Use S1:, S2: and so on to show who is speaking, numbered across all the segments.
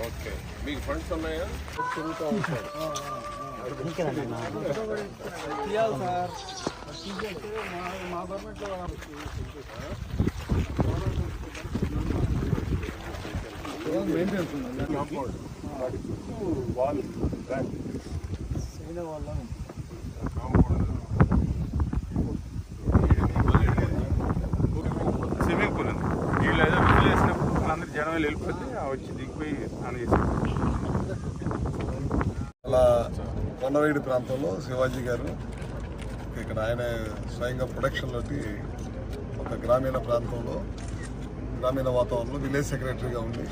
S1: Okay. మీకు funds ఉన్నాయా?
S2: Sir. తీసేస్తే మా మా గవర్నమెంట్లో మెయింటెనెన్స్ ఉంది?
S1: కాంపౌండ్ వాల్ బ్యాక్
S2: అయిన వాళ్ళ
S3: స్విమ్మింగ్ పూల్ ఉంది వీళ్ళు ఏదో విజిల్ వేసినప్పుడు అందరు జనం వెళ్ళిపోతే వచ్చి దిగిపోయి స్నానం చేశారు.
S4: అలా కొండవేడి ప్రాంతంలో శివాజీ గారు ఇక్కడ ఆయన స్వయంగా ప్రొడక్షన్లోకి ఒక గ్రామీణ ప్రాంతంలో గ్రామీణ వాతావరణంలో విలేజ్ సెక్రటరీగా ఉండి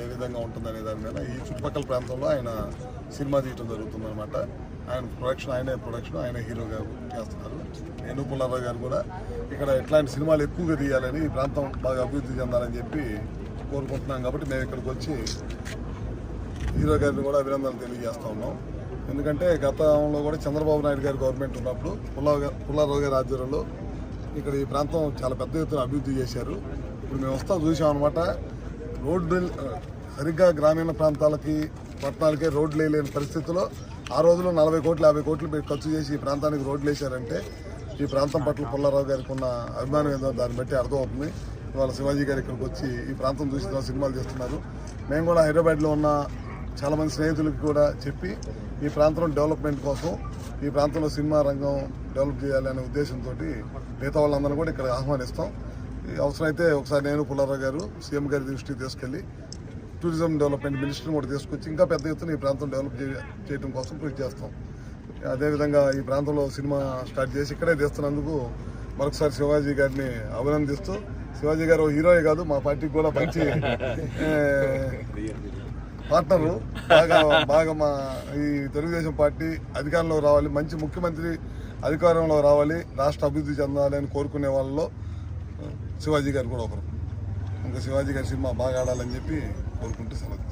S4: ఏ విధంగా ఉంటుందనే దాని మీద ఈ చుట్టుపక్కల ప్రాంతంలో ఆయన సినిమా తీయటం జరుగుతుందన్నమాట. ఆయన ప్రొడక్షన్ ఆయనే ప్రొడక్షన్ ఆయన హీరోగా చేస్తున్నారు. నేను పుల్లారావు గారు కూడా ఇక్కడ ఇట్లాంటి సినిమాలు ఎక్కువగా తీయాలని ఈ ప్రాంతం బాగా అభివృద్ధి చెందాలని చెప్పి కోరుకుంటున్నాం కాబట్టి మేము ఇక్కడికి వచ్చి హీరో గారిని కూడా అభినందనలు తెలియజేస్తా ఉన్నాం. ఎందుకంటే గతంలో కూడా చంద్రబాబు నాయుడు గారి గవర్నమెంట్ ఉన్నప్పుడు పుల్లారావు పుల్లారావు గారి ఆధ్వర్యంలో ఇక్కడ ఈ ప్రాంతం చాలా పెద్ద ఎత్తున అభివృద్ధి చేశారు. ఇప్పుడు మేము వస్తాం చూసాం అనమాట రోడ్డు సరిగ్గా గ్రామీణ ప్రాంతాలకి పట్టణాలకే రోడ్లు వేయలేని పరిస్థితిలో ఆ రోజుల్లో నలభై కోట్లు యాభై కోట్లు ఖర్చు చేసి ఈ ప్రాంతానికి రోడ్లు వేశారంటే ఈ ప్రాంతం పట్ల పుల్లారావు గారికి ఉన్న అభిమానం ఏందో దాన్ని బట్టి అర్థమవుతుంది. ఇవాళ శివాజీ గారు ఇక్కడికి వచ్చి ఈ ప్రాంతం చూసి సినిమాలు చేస్తున్నారు. మేము కూడా హైదరాబాద్లో ఉన్న చాలామంది స్నేహితులకి స్నేహితులకు కూడా చెప్పి ఈ ప్రాంతం డెవలప్మెంట్ కోసం ఈ ప్రాంతంలో సినిమా రంగం డెవలప్ చేయాలి అనే ఉద్దేశంతో మిగతా వాళ్ళందరూ కూడా ఇక్కడ ఆహ్వానిస్తాం. ఈ అవసరమైతే ఒకసారి నేను పుల్లారావు గారు సీఎం గారి దృష్టికి తీసుకెళ్ళి టూరిజం డెవలప్మెంట్ మినిస్టర్ని కూడా తీసుకొచ్చి ఇంకా పెద్ద ఎత్తున ఈ ప్రాంతం డెవలప్ చేయ- చేయడం కోసం కృషి చేస్తాం. అదేవిధంగా ఈ ప్రాంతంలో సినిమా స్టార్ట్ చేసి ఇక్కడే తీస్తున్నందుకు మరొకసారి శివాజీ గారిని అభినందిస్తూ శివాజీ గారు ఓ హీరోయే కాదు మా పార్టీకి కూడా మంచి పార్ట్నరు. బాగా బాగా మా ఈ తెలుగుదేశం పార్టీ అధికారంలో రావాలి మంచి ముఖ్యమంత్రి అధికారంలో రావాలి రాష్ట్ర అభివృద్ధి చెందాలి అని కోరుకునే వాళ్ళలో శివాజీ గారు కూడా ఒకరు. ఇంకా శివాజీ గారి సినిమా బాగా ఆడాలని చెప్పి కోరుకుంటూ సెలవు